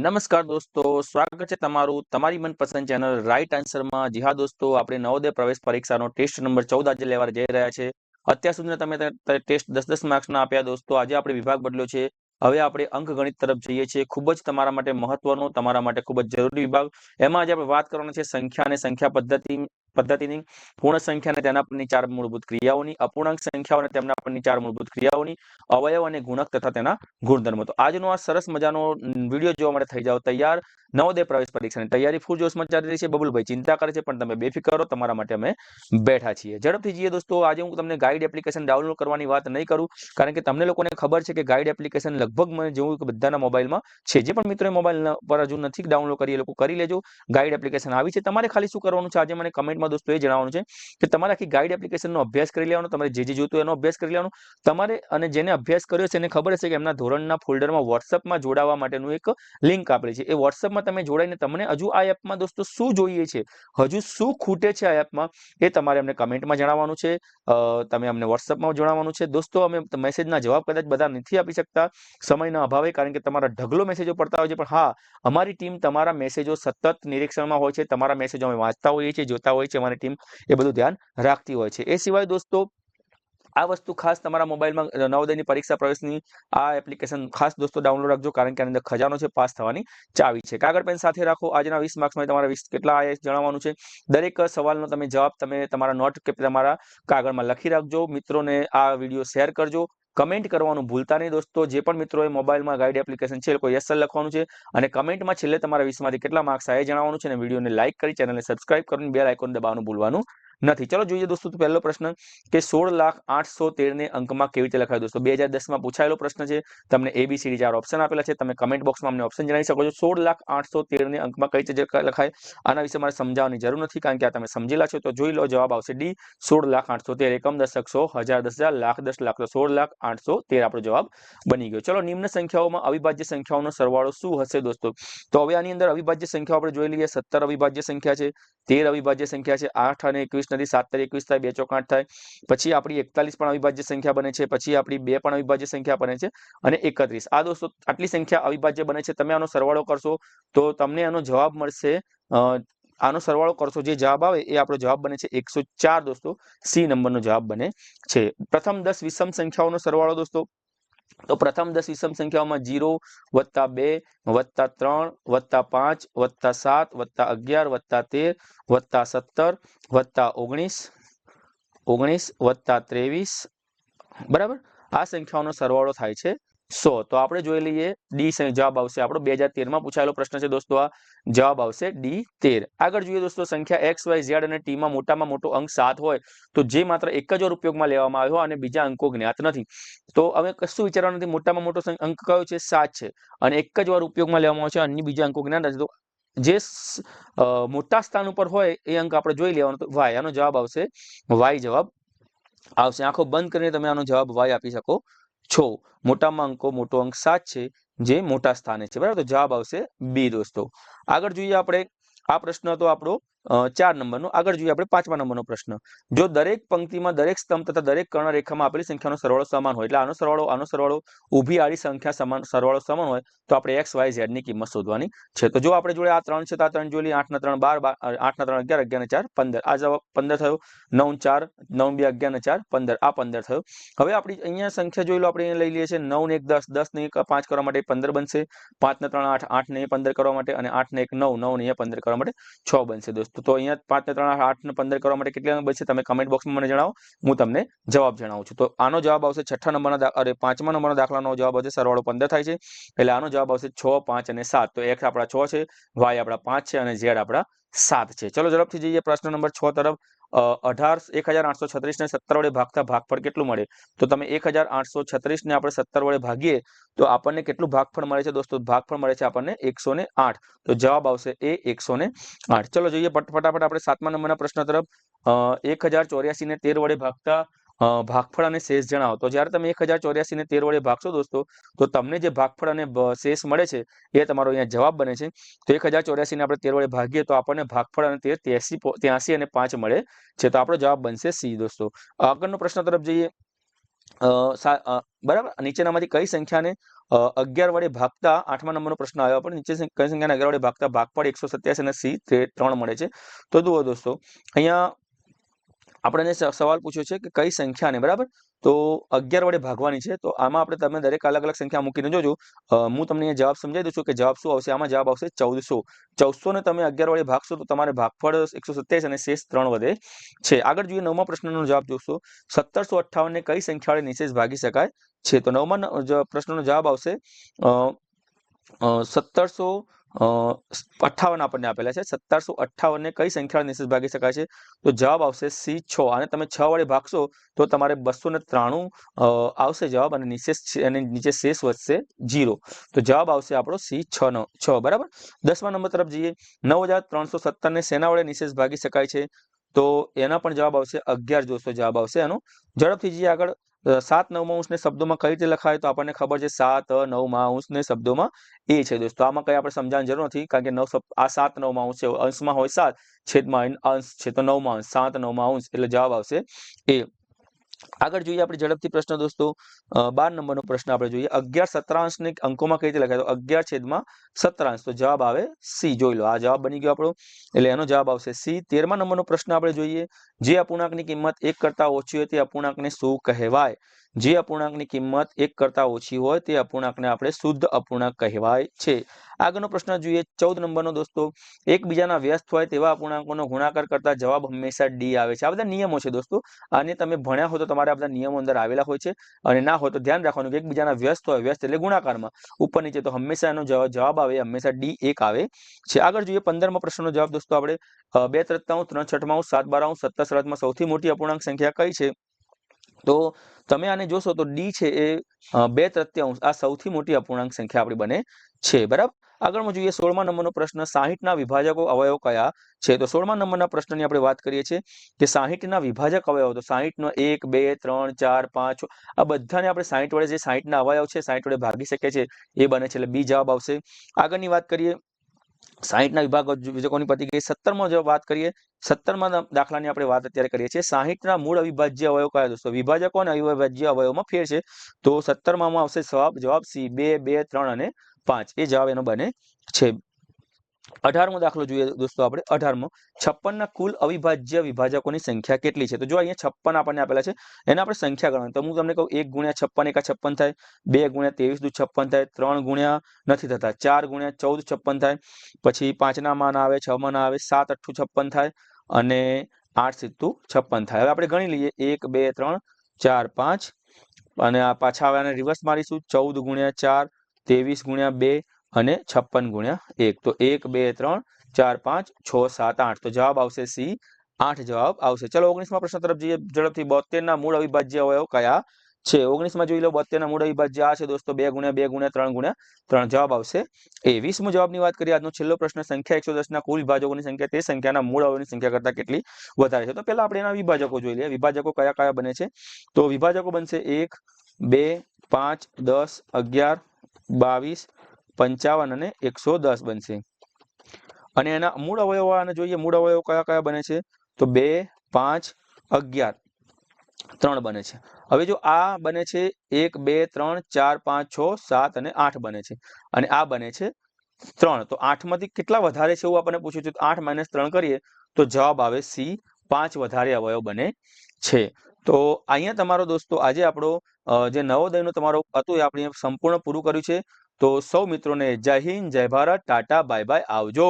નમસ્કાર દોસ્તો, સ્વાગત છે તમારું તમારી મનપસંદ ચેનલ રાઈટ આન્સરમાં જી હા દોસ્તો, આપણે નવોદય પ્રવેશ પરીક્ષાનો ટેસ્ટ નંબર ચૌદ આજે લેવા જઈ રહ્યા છે. અત્યાર સુધી તમે ટેસ્ટ દસ દસ માર્ક્સના આપ્યા દોસ્તો. આજે આપણે વિભાગ બદલ્યો છે. હવે આપણે અંક ગણિત તરફ જઈએ છીએ. ખૂબ જ તમારા માટે મહત્વનો, તમારા માટે ખૂબ જ જરૂરી વિભાગ. એમાં આજે આપણે વાત કરવાની છે સંખ્યા અને સંખ્યા પદ્ધતિ. પદ્ધતિની પૂર્ણ સંખ્યા તેના પરની ચાર મૂળભૂત ક્રિયાઓની, અપૂર્ણાંક સંખ્યાઓ અને તેમના પરની ચાર મૂળભૂત ક્રિયાઓની, અવયવ અને ગુણક તથા તેના ગુણધર્મો. તો આજનો આ સરસ મજાનો વીડિયો જોવા માટે થઈ જાઓ તૈયાર. નવોદય પ્રવેશ પરીક્ષાની તૈયારી ફૂલ જોશમાં ચાલી રહી છે. બબુલભાઈ ચિંતા કરે છે, પણ તમે બેફિકર રહો તમારા માટે અમે બેઠા છીએ. ઝડપથી જઈએ દોસ્તો, આજે હું તમને ગાઈડ એપ્લિકેશન ડાઉનલોડ કરવાની વાત નહીં કરું, કારણ કે તમને લોકોને ખબર છે કે ગાઈડ એપ્લિકેશન લગભગ મને જેવું કે બધાના મોબાઈલમાં છે. જે પણ મિત્રોએ મોબાઈલ પર હજુ નથી ડાઉનલોડ કરી, એ લોકો કરી લેજો. ગાઈડ એપ્લિકેશન આવી છે. તમારે ખાલી શું કરવાનું છે? આજે મને કમેન્ટમાં દોસ્તો એ જણાવવાનું છે કે તમારે આખી ગાઈડ એપ્લિકેશનનો અભ્યાસ કરી લેવાનો, તમારે જે જે જોતું એનો અભ્યાસ કરી લેવાનો. તમારે અને જેને અભ્યાસ કર્યો છે એને ખબર હશે કે એમના ધોરણના ફોલ્ડરમાં વોટ્સઅપમાં જોડાવા માટેનું એક લિંક આપેલી છે. એ વોટ્સઅપમાં તમે જોડાઈને તમને હજુ આ એપમાં દોસ્તો શું જોઈએ છે, હજુ શું ખૂટે છે આ એપમાં એ તમારે અમને કમેન્ટમાં જણાવવાનું છે. તમે અમને વોટ્સઅપમાં જણાવવાનું છે. દોસ્તો, અમે મેસેજના જવાબ કદાચ બધા નથી આપી શકતા સમયના અભાવે, કારણ કે તમારા ઢગલો મેસેજો પડતા હોય છે. પણ હા, અમારી ટીમ તમારા મેસેજો સતત નિરીક્ષણમાં હોય છે, તમારા મેસેજો અમે વાંચતા હોઈએ છીએ, જોતા હોઈએ છીએ અમારી ટીમ એ બધું ધ્યાન રાખતી હોય છે. એ સિવાય દોસ્તો, આ વસ્તુ ખાસ તમારા મોબાઈલમાં નવોદયની પરીક્ષા પ્રવેશની આ એપ્લિકેશન ખાસ દોસ્તો ડાઉનલોડ રાખજો, કારણ કે આની અંદર ખજાનો છે, પાસ થવાની ચાવી છે. કાગળ પેન સાથે રાખો, આજના વીસ માર્ક્સમાં તમારા વીસ કેટલા આયા જણાવવાનું છે. દરેક સવાલનો તમે જવાબ તમે તમારા નોટ કે તમારા કાગળમાં લખી રાખજો. મિત્રોને આ વીડિયો શેર કરજો. કમેન્ટ કરવાનું ભૂલતા નહીં દોસ્તો. જે પણ મિત્રોએ મોબાઈલમાં ગાઈડ એપ્લિકેશન છે કોઈ એસએલ લખવાનું છે. અને કમેન્ટમાં છેલ્લે તમારા વીસમાંથી કેટલા માર્ક્સ આવે જણાવવાનું છે અને વિડીયોને લાઇક કરી ચેનલને સબસ્ક્રાઇબ કરીને બે આઇકોન દબાવવાનું ભૂલવાનું નથી. ચલો જોઈએ દોસ્તો પહેલો પ્રશ્ન કે સોળ લાખ આઠસો તેર ને અંકમાં કેવી રીતે લખાય? દોસ્તો, બે હજાર દસમાં પૂછાયેલો પ્રશ્ન છે. તમને એબીસીડી ચાર ઓપ્શન આપેલા છે. તમે કમેન્ટ બોક્સમાં અમને ઓપ્શન જણાવી શકો છો. સોળ લાખ આઠસો તેર ને અંકમાં કઈ રીતે લખાય? આના વિશે મારે સમજાવવાની જરૂર નથી, કારણ કે આ તમે સમજેલા છો. તો જોઈ લો, જવાબ આવશે ડી સોળ લાખ આઠસો તેર એકમ દશક સો હજાર દસ હજાર લાખ દસ લાખ. તો સોળ લાખ આઠસો તેર આપણો જવાબ બની ગયો. ચલો, નિમ્ન સંખ્યાઓમાં અવિભાજ્ય સંખ્યાઓનો સરવાળો શું હશે દોસ્તો? તો હવે આની અંદર અવિભાજ્ય સંખ્યાઓ આપણે જોઈ લઈએ. સત્તર અવિભાજ્ય સંખ્યા છે. તેર અવિભાજ્ય સંખ્યા છે. આઠ અને એકવીસ નથી સાત તારીખ એકવીસ થાય, બે ચોક થાય. પછી આપણી એકતાલીસ પણ અવિભાજ્ય સંખ્યા બને છે. પછી આપણી બે પણ અવિભાજ્ય સંખ્યા બને છે અને એકત્રીસ. આ દોસ્તો, આટલી સંખ્યા અવિભાજ્ય બને છે. તમે આનો સરવાળો કરશો તો તમને આનો જવાબ મળશે આનો સરવાળો કરશો જે જવાબ આવે એ આપણો જવાબ બને છે એકસો દોસ્તો. સી નંબરનો જવાબ બને છે. પ્રથમ દસ વિષમ સંખ્યાઓનો સરવાળો દોસ્તો. તો પ્રથમ દસ વિષમ સંખ્યાઓમાં જીરો વત્તા બે વત્તા ત્રણ વત્તા પાંચ વત્તા સાત વત્તા અગિયાર વત્તા તેર વત્તા સત્તર વત્તા ઓગણીસ ઓગણીસ વત્તા ત્રેવીસ બરાબર? આ સંખ્યાઓનો સરવાળો થાય છે. સો તો આપણે જોઈ લઈએ ડી જવાબ આવશે. આપણો બે હજાર તેરમાં પૂછાયેલો પ્રશ્ન છે દોસ્તો આ. જવાબ આવશે ડી તેર. આગળ જોઈએ દોસ્તો, સંખ્યા એક્સ વાય ઝેડ અને ટીમાં મોટામાં મોટો અંક સાત હોય, તો જે માત્ર એક જ વાર ઉપયોગમાં લેવામાં આવ્યો અને બીજા અંકો જ્ઞાત નથી. તો હવે કશું વિચારવાનું નથી, મોટામાં મોટો અંક કયો છે? સાત છે. અને એક જ વાર ઉપયોગમાં લેવામાં આવે છે, અન્ય બીજા અંકો જ્ઞાત નથી. તો જે મોટા સ્થાન ઉપર હોય, એ અંક આપણે જોઈ લેવાનો. તો વાય આનો જવાબ આવશે. વાય જવાબ આવશે. આંખો બંધ કરીને તમે આનો જવાબ વાય આપી શકો. છો. મોટામાં અંકો મોટો અંક સાત છે, જે મોટા સ્થાને છે. બરાબર? તો જવાબ આવશે બી દોસ્તો. આગળ જોઈએ આપણે. આ પ્રશ્ન હતો આપણો ચાર નંબરનો. આગળ જોઈએ આપણે પાંચમા નંબરનો પ્રશ્ન. જો દરેક પંક્તિમાં દરેક સ્તંભ તથા દરેક કર્ણરેખામાં આપેલી સંખ્યાનો સરવાળો સમાન હોય, એટલે આનો સરવાળો આનો સરવાળો ઊભી આડી સંખ્યા સમાન, સરવાળો સમાન હોય, તો આપણે એક્સ, વાય ઝેડની કિંમત શોધવાની છે. તો જો આપણે જોડે આ ત્રણ છે, તો આ ત્રણ જોઈ આઠના ત્રણ બાર આઠ ના ત્રણ અગિયાર અગિયાર ચાર, પંદર. આ જવાબ પંદર થયો. નવ ચાર નવ બે અગિયાર ને ચાર, પંદર. આ પંદર થયો. હવે આપણી અહીંયા સંખ્યા જોઈ લો, આપણે લઈ લઈએ છીએ. નવ ને એક, દસ. દસ ને એક, પાંચ કરવા માટે પંદર બનશે. પાંચ ને ત્રણ, આઠ. આઠ ને પંદર કરવા માટે અને આઠ ને એક, નવ. નવ ને પંદર કરવા માટે છ બનશે. દોસ્તો તો અહીંયા પાંચ ને ત્રણ, આઠ ને પંદર કરવા માટે કેટલા છે તમે કમેન્ટ બોક્સમાં મને જણાવો. હું તમને જવાબ જણાવું છું. તો આનો જવાબ આવશે છઠ્ઠા નંબરના અરે, પાંચમા નંબરના દાખલાનો જવાબ આવશે. સરવાળો પંદર થાય છે. એટલે આનો જવાબ આવશે છ, પાંચ અને સાત. તો એક્સ આપણા છ છે વાય આપણા પાંચ છે અને ઝેડ આપણા સાત છે. ચલો ઝડપથી જઈએ પ્રશ્ન નંબર છ તરફ. અઢાર એક હજાર આઠસો છત્રીસ ને સત્તર વડે ભાગતા ભાગફળ કેટલું મળે? તો તમે એક હજાર આઠસો છત્રીસ ને આપણે સત્તર વડે ભાગીએ, તો આપણને કેટલું ભાગફળ મળે છે દોસ્તો? ભાગફળ મળે છે આપણને એકસો ને આઠ. તો જવાબ આવશે એ એકસો ને આઠ. ચલો જોઈએ ફટાફટ આપણે સાતમા નંબરના પ્રશ્ન તરફ. એક હજાર ચોર્યાસી ને તેર વડે ભાગતા ભાગફળ અને શેષ જણાવો. તો જ્યારે તમે એક હજાર ચોર્યાસીને તેર વડે ભાગશો દોસ્તો, તો તમને જે ભાગફળ અને શેષ મળે છે, એ તમારો અહીંયા જવાબ બને છે. તો એક હજાર ચોર્યાસીને આપણે તેર વડે ભાગીએ, તો આપણને ભાગફળ અને તેર ત્યાસી ત્યાસી અને પાંચ મળે છે. તો આપણો જવાબ બનશે સી દોસ્તો. આગળનો પ્રશ્ન તરફ જઈએ. બરાબર? નીચેનામાંથી કઈ સંખ્યાને અગિયાર વડે ભાગતા આઠમા નંબરનો પ્રશ્ન આવ્યો. પણ નીચે કઈ સંખ્યાને અગિયાર વડે ભાગતા ભાગફળ એકસો સત્યાસી અને સી ત્રણ મળે છે. તો જુઓ દોસ્તો, અહીંયા આપણને સવાલ પૂછ્યો છે કે કઈ સંખ્યાને, બરાબર? તો અગિયાર વડે ભાગવાની છે. તો આમાં આપણે તમે દરેક અલગ અલગ સંખ્યા મૂકીને જોજો. હું તમને જવાબ સમજાવી દઉં છું કે જવાબ શું આવશે? આમાં જવાબ આવશે ચૌદસો. ચૌદસો ને તમે અગિયાર વડે ભાગશો તો તમારે ભાગફળ એકસો સત્યાવીસ અને શેષ ત્રણ વધે છે. આગળ જોઈએ નવમા પ્રશ્નનો જવાબ જોશો. સત્તરસો અઠ્ઠાવન કઈ સંખ્યા વડે નિશેષ ભાગી શકાય છે? તો નવમા પ્રશ્નનો જવાબ આવશે સત્તરસો અઠ્ઠાવન આપણને આપેલા છે. સત્તરસો અઠ્ઠાવન ને કઈ સંખ્યા નિશેષ ભાગી શકાય છે? તો જવાબ આવશે સી છ. અને તમે છ વડે ભાગશો, તો તમારે બસો ને ત્રાણું આવશે જવાબ અને નિશેષ અને નીચે શેષ વધશે જીરો તો જવાબ આવશે આપણો સી છ નો, છ. બરાબર? દસમા નંબર તરફ જઈએ. નવ હજાર ત્રણસો સત્તર ને સેના વડે નિશેષ ભાગી શકાય છે? તો એના પણ જવાબ આવશે અગિયાર. જોશો જવાબ આવશે એનો. ઝડપથી જઈએ આગળ. સાત નવમા અંશને શબ્દોમાં કઈ રીતે લખાય તો આપણને ખબર છે સાત નવમા અંશને શબ્દોમાં એ છે. દોસ્તો, આમાં કઈ આપણે સમજાવવાની જરૂર નથી કારણ કે નવ આ સાત નવમાં અંશ છે. અંશમાં હોય સાત, છેદમાં અંશ છે. તો નવમાં અંશ, સાત નવમાં અંશ એટલે જવાબ આવશે એ. આગળ જોઈએ આપણે ઝડપથી પ્રશ્ન દોસ્તો. બાર નંબરનો પ્રશ્ન આપણે જોઈએ. અગિયાર સત્રાંશને અંકોમાં કઈ રીતે લખાય? તો અગિયાર છેદમાં સત્રાંશ. તો જવાબ આવે સી. જોઈ લો. આ જવાબ બની ગયો આપણો. એટલે એનો જવાબ આવશે સી. તેરમા નંબરનો પ્રશ્ન આપણે જોઈએ. જે અપૂર્ણાંકની કિંમત એક કરતા ઓછી હોય તે અપૂર્ણાંકને શું કહેવાય? જે અપૂર્ણાંકની કિંમત એક કરતા ઓછી હોય તે અપૂર્ણાંકને આપણે શુદ્ધ અપૂર્ણાંક કહેવાય છે. આગળનો પ્રશ્ન જોઈએ. ચૌદ નંબરનો દોસ્તો, એકબીજાના વ્યસ્ત હોય તેવા અપૂર્ણાંકોનો ગુણાકાર કરતા જવાબ હંમેશા ડી આવે છે. આ બધા નિયમો છે દોસ્તો. આને તમે ભણ્યા હોય તો તમારે આ બધા નિયમો અંદર આવેલા હોય છે. અને ના હોય તો ધ્યાન રાખવાનું કે એકબીજાના વ્યસ્ત હોય, વ્યસ્ત એટલે ગુણાકારમાં. ઉપર નીચે તો હંમેશા એનો જવાબ આવે, હંમેશા ડી એક આવે. છે, આગળ જોઈએ પંદરમા પ્રશ્નનો જવાબ દોસ્તો આપણે બે ત્રત્તાંશ ત્રણ છઠ્ઠાંશ સાત બારાઉં સત્તર સડતમાં સૌથી મોટી અપૂર્ણાંક સંખ્યા કઈ છે? તો તમે આને જોશો તો ડી છે એ બે તૃતીયાંશ આ સૌથી મોટી અપૂર્ણાંક સંખ્યા આપણી બને છે, બરાબર? આગળમાં જોઈએ સોળમા નંબરનો પ્રશ્ન, સાહીઠના વિભાજકો અવયવ કયા છે? તો સોળમા નંબરના પ્રશ્નની આપણે વાત કરીએ છીએ કે સાહીઠના વિભાજક અવયવ, તો સાહીઠનો એક, બે, ત્રણ, ચાર, પાંચ આ બધાને આપણે સાહીઠ વડે જે સાહીઠના અવયવ છે, સાહીઠ વડે ભાગી શકે છે એ બને છે એટલે બી જવાબ આવશે. આગળની વાત કરીએ, સાહીઠના વિભાગ વિભાજકોની પતી ગઈ. સત્તરમાં જો વાત કરીએ, સત્તરમાં દાખલાની આપણે વાત અત્યારે કરીએ છીએ. સાહીઠના મૂળ અવિભાજ્ય અવયવ કયા દોસ્તો વિભાજકો અને અવિભાજ્ય અવયવમાં ફેર છે. તો સત્તરમાં આવશે જવાબ જવાબ સી, બે બે, ત્રણ અને પાંચ. એ જવાબ એનો બને છે. અઢારમો દાખલો જોઈએ દોસ્તો આપણે. અઢારમો. છપ્પનના કુલ અવિભાજ્ય વિભાજકોની સંખ્યા કેટલી છે? તો જો અહીંયા છપ્પન આપણને આપેલા છે, એને આપણે સંખ્યા ગણવાની. તો હું તમને કહું, એક ગુણ્યા છપ્પન, એકા છપ્પન થાય. બે ગુણ્યા ત્રેવીસ, દુ છપ્પન થાય. ત્રણ ગુણ્યા નથી થતા. ચાર ગુણ્યા ચૌદ, છપ્પન થાય. પછી પાંચના માં આવે, છ માં આવે, સાત અઠ્ઠું છપ્પન થાય. અને આઠ સિત્તું છપ્પન થાય. હવે આપણે ગણી લઈએ. એક, બે, ત્રણ, ચાર, પાંચ. અને આ પાછા આવે રિવર્સ મારીશું. ચૌદ ગુણ્યા ચાર ત્રેવીસ ગુણ્યા બે અને છપ્પન ગુણ્યા એક. તો એક, બે, ત્રણ, ચાર, પાંચ, છ, સાત, આઠ. તો જવાબ આવશે સી. આઠ જવાબ આવશે. ચલો, ઓગણીસમાં પ્રશ્ન તરફ જઈએ. ઝડપથી બોતેર ના મૂળ અવિભાજ્ય અવયવ કયા છે? ઓગણીસમાં જોઈ લો બોતેર ના મૂળ અવિભાજ્ય આ છે દોસ્તો. બે ગુણ્યા બે ગુણ્યા, ત્રણ ગુણ્યા, ત્રણ જવાબ આવશે. એ વીસમો જવાબની વાત કરીએ. આજનો છેલ્લો પ્રશ્ન સંખ્યા એકસો દસ ના કુલ વિભાજકોની સંખ્યા. તે સંખ્યાના મૂળ અવયવની સંખ્યા કરતા કેટલી વધારે છે? તો પહેલા આપણે એના વિભાજકો જોઈ લઈએ. વિભાજકો કયા કયા બને છે? તો વિભાજકો બનશે એક, બે, પાંચ, દસ, અગિયાર બાવીસ, પંચાવન અને એકસો દસ બનશે. અને એના મૂળ અવયવો અને જોઈએ, મૂળ અવયવો કયા કયા બને છે? તો બે, પાંચ, અગિયાર, ત્રણ બને છે. હવે જો આ બને છે, એક, બે, ત્રણ, ચાર, પાંચ, છ, સાત અને આઠ બને છે. અને આ બને છે ત્રણ. તો આઠમાંથી કેટલા વધારે છે એવું આપણને પૂછ્યું છે? આઠ માઇનસ ત્રણ કરીએ તો જવાબ આવે સી. પાંચ વધારે અવયવ બને છે. તો અહીંયા તમારો દોસ્તો, આજે આપણો જે નવોદયનું તમારો હતું એ આપણે સંપૂર્ણ પૂરું કર્યું છે. તો સૌ મિત્રોને જય હિન્દ, જય ભારત, ટાટા, બાય બાય, આવજો.